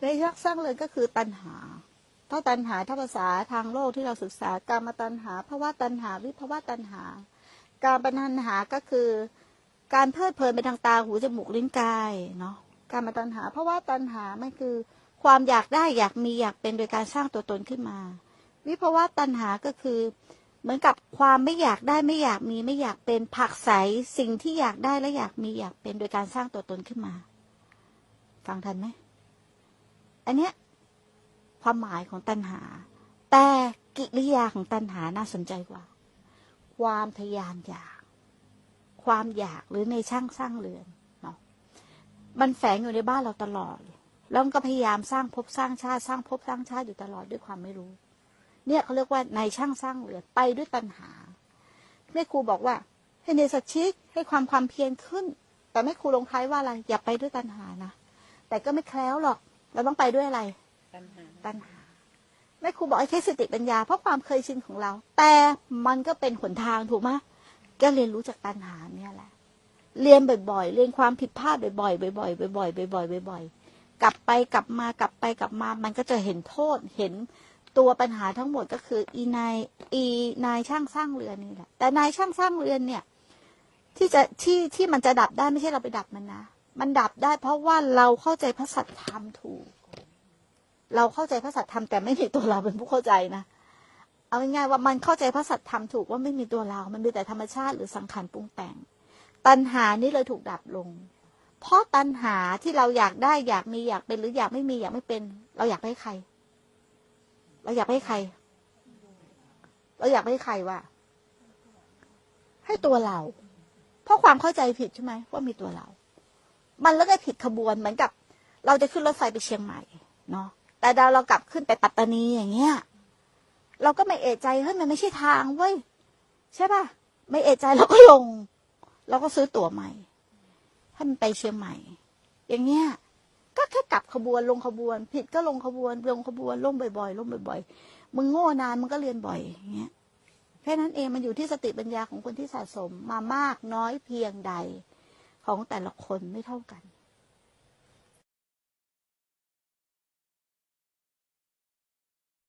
ในยักษ์สร้างเลยก็คือตัณหา ถ้าตัณหาถ้าภาษาทางโลกที่เราศึกษาการมาตัณหาภาวะตัณหาวิภาวะตัณหา การปัญหาก็คือ การเพลิดเพลินไปทางตาหูจมูกลิ้นกายเนาะการมาตัณหาเพราะว่าตัณหามันคือ ความอยากได้อยากมีอยากเป็นโดยการสร้างตัวตนขึ้นมา วิภาวะตัณหาก็คือ เหมือนกับความไม่อยากได้ไม่อยากมีไม่อยากเป็นผักใสสิ่งที่อยากได้และอยากมีอยากเป็นโดยการสร้างตัวตนขึ้นมา ฟังทันไหม อันเนี้ยความหมายของตัณหา แต่กิริยาของตัณหาน่าสนใจกว่า ความทะยานอยาก ความอยากหรือในช่างสร้างเรือนเนาะมันแฝงอยู่ในบ้านเราตลอด แล้วก็พยายามสร้างภพสร้างชาติสร้างภพสร้างชาติอยู่ตลอดด้วยความไม่รู้ เนี่ยเขาเรียกว่าในช่างสร้างเรือนไปด้วยตัณหาแม่ครูบอกว่า ให้เนสัชิกให้ความความเพียรขึ้น แต่แม่ครูลงท้ายว่าอะไรอย่าไปด้วยตัณหานะแต่ก็ไม่แคล้วหรอก เราต้องไปด้วยอะไรปัญหาตัณหาแม่ครูบอกให้ใช้สติปัญญาเพราะความเคยชินของเรา แต่มันก็เป็นหนทางถูกไหมก็เรียนรู้จากตัณหาเนี่ยแหละ เรียนบ่อยๆ เรียนความผิดพลาดบ่อยๆบ่อยๆบ่อยๆบ่อยๆบ่อยๆกลับไปกลับมากลับไปกลับมา มันก็จะเห็นโทษเห็นตัวปัญหาทั้งหมดก็คือ อีนายอีนายช่างสร้างเรือนนี่แหละแต่นายช่างสร้างเรือนเนี่ย ที่จะที่ที่มันจะดับได้ไม่ใช่เราไปดับมันนะ มันดับได้เพราะว่าเราเข้าใจพระสัจธรรมถูก เราเข้าใจพระสัจธรรมแต่ไม่มีตัวเราเป็นผู้เข้าใจนะ เอาง่ายๆว่ามันเข้าใจพระสัจธรรมถูกว่าไม่มีตัวเรา มันมีแต่ธรรมชาติหรือสังขารปรุงแต่ง ตัณหานี้เลยถูกดับลง เพราะตัณหาที่เราอยากได้อยากมีอยากเป็นหรืออยากไม่มีอยากไม่เป็น เราอยากให้ใคร เราอยากให้ใคร เราอยากให้ใครว่าให้ตัวเรา เพราะความเข้าใจผิดใช่ไหมว่ามีตัวเรา มันแล้วก็ผิดขบวนเหมือนกับ เราจะขึ้นรถไฟไปเชียงใหม่เนาะแต่ดาวเรากลับขึ้นไปปัตตานีอย่างเงี้ย เราก็ไม่เอะใจเฮ้ยมันไม่ใช่ทางเว้ยใช่ป่ะไม่เอะใจเราก็ลง เราก็ซื้อตั๋วใหม่ให้มันไปเชียงใหม่ อย่างเงี้ยก็แค่กลับขบวนลงขบวน ผิดก็ลงขบวนลงขบวนลงบ่อยๆลงบ่อยๆมึงโง่นานมึงก็เรียนบ่อยอย่างเงี้ยแค่นั้นเองมันอยู่ที่สติปัญญาของคนที่สะสมมามากน้อยเพียงใด ของแต่ละคนไม่เท่ากัน